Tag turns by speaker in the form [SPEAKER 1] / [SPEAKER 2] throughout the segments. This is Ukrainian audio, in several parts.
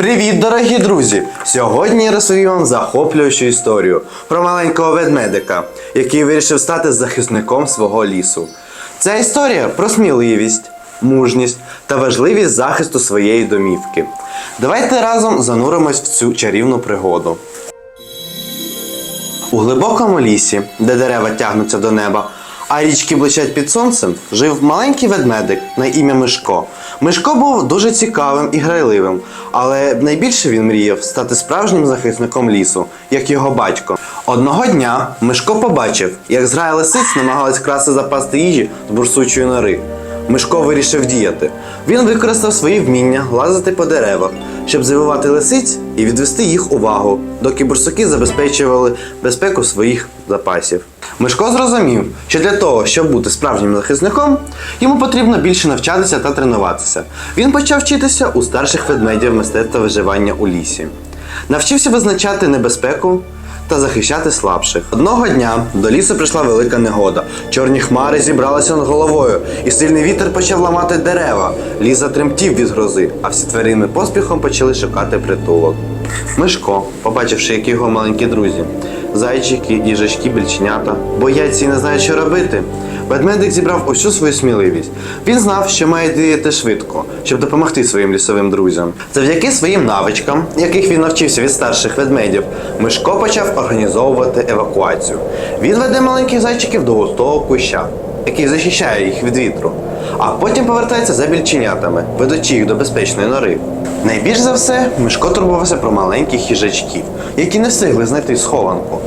[SPEAKER 1] Привіт, дорогі друзі! Сьогодні я розповім вам захоплюючу історію про маленького ведмедика, який вирішив стати захисником свого лісу. Ця історія про сміливість, мужність та важливість захисту своєї домівки. Давайте разом зануримось в цю чарівну пригоду. У глибокому лісі, де дерева тягнуться до неба, а річки блищать під сонцем, жив маленький ведмедик на ім'я Мишко. Мишко був дуже цікавим і грайливим, але найбільше він мріяв стати справжнім захисником лісу, як його батько. Одного дня Мишко побачив, як зграя лисиць намагалась красти запасти їжі з бурсучої нори. Мишко вирішив діяти. Він використав свої вміння лазити по деревах, щоб завивати лисиць і відвести їх увагу, доки бурсуки забезпечували безпеку своїх запасів. Мишко зрозумів, що для того, щоб бути справжнім захисником, йому потрібно більше навчатися та тренуватися. Він почав вчитися у старших ведмедів мистецтва виживання у лісі. Навчився визначати небезпеку та захищати слабших. Одного дня до лісу прийшла велика негода. Чорні хмари зібралися над головою, і сильний вітер почав ламати дерева. Ліс затремтів від грози, а всі тварини поспіхом почали шукати притулок. Мишко, побачивши, які його маленькі друзі, зайчики, їжачки, більченята, бояться і не знають, що робити. Ведмедик зібрав усю свою сміливість. Він знав, що має діяти швидко, щоб допомогти своїм лісовим друзям. Завдяки своїм навичкам, яких він навчився від старших ведмедів, Мишко почав організовувати евакуацію. Він веде маленьких зайчиків до густого куща, який захищає їх від вітру, а потім повертається за більченятами, ведучи їх до безпечної нори. Найбільш за все, Мишко турбувався про маленьких їжачків, які не встигли знайти схованку.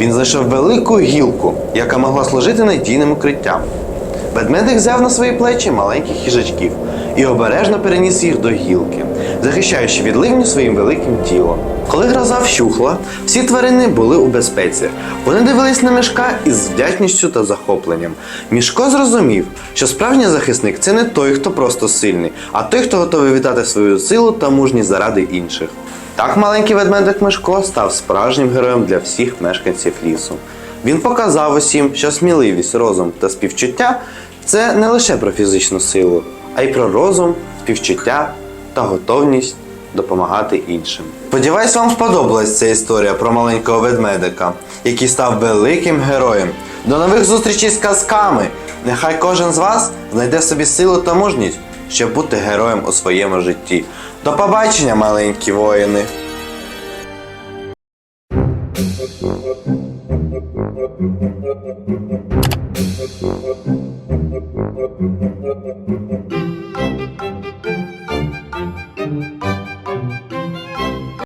[SPEAKER 1] Він знайшов велику гілку, яка могла служити надійним укриттям. Ведмедик взяв на свої плечі маленьких їжачків і обережно переніс їх до гілки, захищаючи від ливню своїм великим тілом. Коли гроза вщухла, всі тварини були у безпеці. Вони дивились на мішка із вдячністю та захопленням. Мішко зрозумів, що справжній захисник це не той, хто просто сильний, а той, хто готовий віддати свою силу та мужність заради інших. Так маленький ведмедик Мишко став справжнім героєм для всіх мешканців лісу. Він показав усім, що сміливість, розум та співчуття це не лише про фізичну силу, а й про розум, співчуття та готовність допомагати іншим. Сподіваюсь, вам сподобалась ця історія про маленького ведмедика, який став великим героєм. До нових зустрічей з казками! Нехай кожен з вас знайде в собі силу та мужність, щоб бути героєм у своєму житті. До побачення, маленькі воїни!